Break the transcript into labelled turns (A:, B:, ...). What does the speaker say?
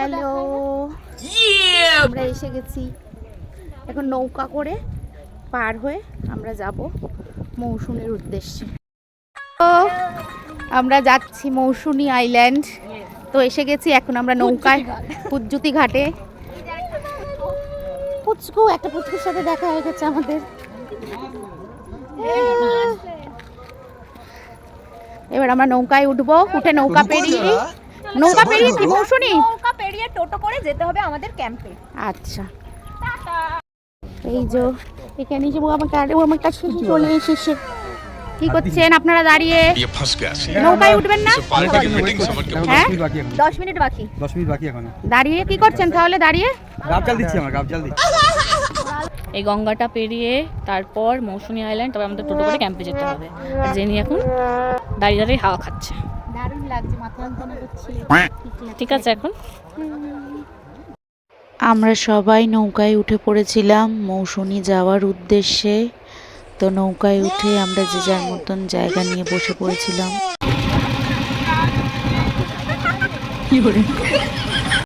A: Hello আমরা এসে গেছি। এখন নৌকা করে পার হয়ে আমরা যাব মৌসুমীর উদ্দেশ্যে। তো আমরা যাচ্ছি মৌসুমী আইল্যান্ড। তো এসে গেছি এখন আমরা নৌকায় পুজ্জুতি ঘাটে। পুচকু একটা পুচকুর সাথে দেখা হয়ে গেছে আমাদের। এবার আমরা নৌকায় উঠবো উঠে নৌকা পেরিয়ে নৌকা পেরিয়ে কি মৌসুমী
B: নৌকা পেরিয়ে টোটো করে যেতে হবে আমাদের ক্যাম্পে।
A: আচ্ছা। এই যে এখানে যে আমাকে আরে ও আমার কাছে চলে এসেছে। কি করছেন আপনারা দাঁড়িয়ে?
C: হ্যাঁ,
A: নৌকায় হ্যাঁ। উঠবেন না? হ্যাঁ,
D: হ্যাঁ।
B: দশ মিনিট বাকি।
D: দশ মিনিট বাকি এখন।
A: দাঁড়িয়ে কি করছেন তাহলে? দাঁড়িয়ে?
D: গাবজাল দিচ্ছি আমার গাবজাল দিচ্ছি।
E: এই গঙ্গাটা পেরিয়ে তারপর মৌসুমি আইল্যান্ড তবে আমাদের টোটো করে ক্যাম্পে যেতে হবে। আর জেনি এখন দাঁড়িয়ে দাঁড়িয়ে হাওয়া খাচ্ছে।
A: দারুণ লাগছে মাথা যন্ত্রণা করছিল।
E: ঠিক আছে এখন?
F: আমরা সবাই নৌকায় উঠে পড়েছিলাম মৌসুমী যাওয়ার উদ্দেশ্যে। তো নৌকায় উঠে আমরা যে যার মতন জায়গা নিয়ে বসে পড়েছিলাম।